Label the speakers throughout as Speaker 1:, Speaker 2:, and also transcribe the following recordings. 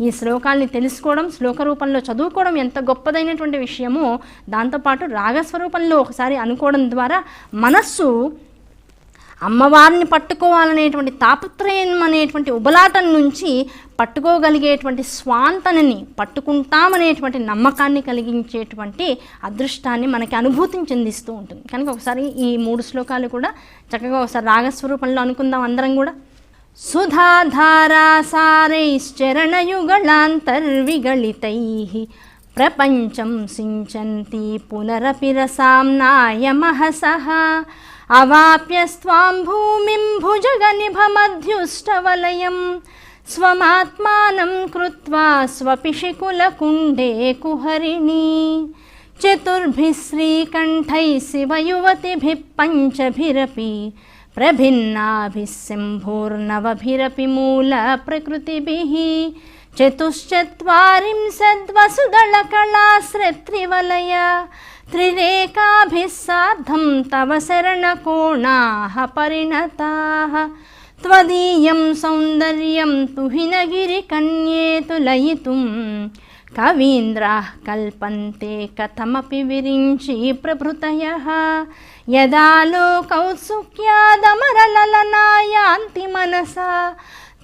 Speaker 1: ఈ శ్లోకాల్ని తెలుసుకోవడం శ్లోక రూపంలో చదువుకోవడం ఎంత గొప్పదైనటువంటి విషయమో దాంతోపాటు రాగస్వరూపంలో ఒకసారి అనుకోవడం ద్వారా మనస్సు అమ్మవారిని పట్టుకోవాలనేటువంటి తాపత్రయం అనేటువంటి ఉబలాటం నుంచి పట్టుకోగలిగేటువంటి స్వాంతనని పట్టుకుంటామనేటువంటి నమ్మకాన్ని కలిగించేటువంటి అదృష్టాన్ని మనకి అనుభూతిని చెందిస్తూ ఉంటుంది. కనుక ఒకసారి ఈ మూడు శ్లోకాలు కూడా చక్కగా ఒకసారి రాగస్వరూపంలో అనుకుందాం అందరం కూడా. सुधाधारासारैश्चरणयुगलान्तर्विगलितैः प्रपञ्चं सिञ्चन्ती पुनरपि रसाम्नाय महसः अवाप्यस्त्वां भूमिं भुजगनिभमध्युष्टवलयं स्वमात्मानं कृत्वा स्वपिशिकुलकुण्डे कुहरिणी चतुर्भिः श्रीकण्ठैः शिवयुवतिभिः पञ्चभिरपि प्रभिन्नाभिः शम्भोर्नवभिरपि मूलप्रकृतिभिः चतुश्चत्वारिंशद्वसुदलकलाश्रित्रिवलय त्रिरेकाभिः सार्धं तव शरणकोणाः परिणताः त्वदीयं सौन्दर्यं तुहिनगिरिकन्ये तुलयितुं కవీంద్ర కల్పంతే కథమపి విరించి ప్రభృతయः. యదా లోకౌత్సుక్యాదమరలలనాయాంతి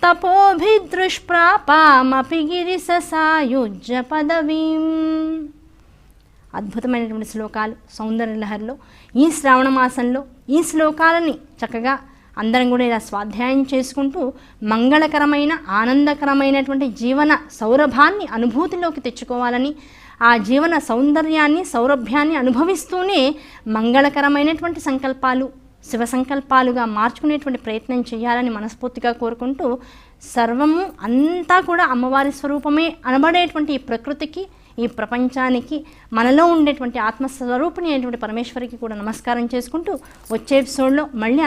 Speaker 1: తపోభిదృష్ప్రాపామపి గిరిససాయుజ్య పదవీం. అద్భుతమైనటువంటి శ్లోకాలు సౌందర్యలహరిలో. ఈ శ్రావణ మాసంలో ఈ శ్లోకాలని చక్కగా అందరం కూడా ఇలా స్వాధ్యాయం చేసుకుంటూ మంగళకరమైన ఆనందకరమైనటువంటి జీవన సౌరభాన్ని అనుభూతిలోకి తెచ్చుకోవాలని ఆ జీవన సౌందర్యాన్ని సౌరభ్యాన్ని అనుభవిస్తూనే మంగళకరమైనటువంటి సంకల్పాలు శివ సంకల్పాలుగా మార్చుకునేటువంటి ప్రయత్నం చేయాలని మనస్ఫూర్తిగా కోరుకుంటూ సర్వము అంతా కూడా అమ్మవారి స్వరూపమే అనబడేటువంటి ఈ ప్రకృతికి ఈ ప్రపంచానికి మనలో ఉండేటువంటి ఆత్మస్వరూపిణి అయినటువంటి పరమేశ్వరికి కూడా నమస్కారం చేసుకుంటూ వచ్చే ఎపిసోడ్లో మళ్ళీ